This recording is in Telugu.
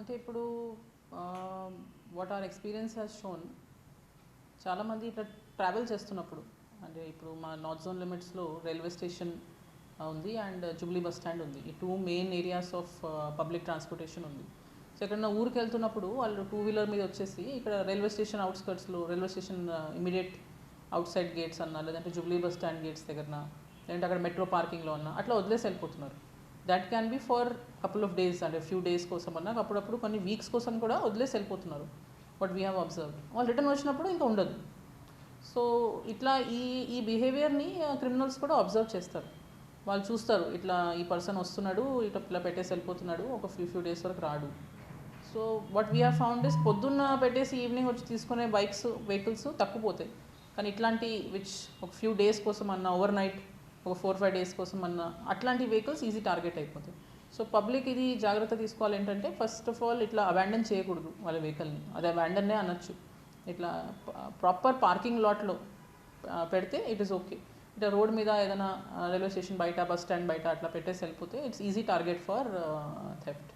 అంటే ఇప్పుడు what our experience has shown చాలామంది ఇట్లా ట్రావెల్ చేస్తున్నప్పుడు అంటే ఇప్పుడు మా నార్త్ జోన్ లిమిట్స్లో రైల్వే స్టేషన్ ఉంది అండ్ జూబ్లీ బస్ స్టాండ్ ఉంది. ఈ two main areas of public transportation ఉంది. సో ఎక్కడన్నా ఊరికి వెళ్తున్నప్పుడు వాళ్ళు టూ వీలర్ మీద వచ్చేసి ఇక్కడ railway station అవుట్స్కర్ట్స్లో railway station immediate outside gates అన్నా లేదంటే జూబ్లీ బస్ స్టాండ్ గేట్స్ దగ్గరన లేదంటే అక్కడ మెట్రో పార్కింగ్లో అన్నా అట్లా వదిలేసి వెళ్ళిపోతున్నారు. That can be for couple of days అంటే ఫ్యూ డేస్ కోసం అన్నా అప్పుడప్పుడు కొన్ని వీక్స్ కోసం కూడా వదిలేసి వెళ్ళిపోతున్నారు. బట్ వీ హ్యావ్ అబ్జర్వ్ వాళ్ళు రిటర్న్ వచ్చినప్పుడు ఇంకా ఉండదు. సో ఇట్లా ఈ ఈ బిహేవియర్ని క్రిమినల్స్ కూడా అబ్జర్వ్ చేస్తారు. వాళ్ళు చూస్తారు ఇట్లా ఈ పర్సన్ వస్తున్నాడు ఇట్లా ఇట్లా పెట్టేసి వెళ్ళిపోతున్నాడు ఒక ఫ్యూ ఫ్యూ డేస్ వరకు రాడు. So what we have found is పొద్దున్న పెట్టేసి ఈవినింగ్ వచ్చి తీసుకునే బైక్స్ వెహికల్స్ తక్కువ పోతాయి కానీ ఇట్లాంటి విచ్ ఒక ఫ్యూ డేస్ కోసం అన్న ఓవర్ నైట్ ఒక ఫోర్ ఫైవ్ డేస్ కోసం అన్న అట్లాంటి వెహికల్స్ ఈజీ టార్గెట్ అయిపోతాయి. సో పబ్లిక్ ఇది జాగ్రత్త తీసుకోవాలి ఏంటంటే ఫస్ట్ ఆఫ్ ఆల్ ఇట్లా అబాండన్ చేయకూడదు వాళ్ళ వెహికల్ని అది అబాండన్నే అనొచ్చు. ఇట్లా ప్రాపర్ పార్కింగ్ లాట్లో పెడితే ఇట్ ఈస్ ఓకే ఇట్లా రోడ్ మీద ఏదైనా రైల్వే స్టేషన్ బయట బస్ స్టాండ్ బయట అట్లా పెట్టేసి వెళ్ళిపోతే it's easy target for theft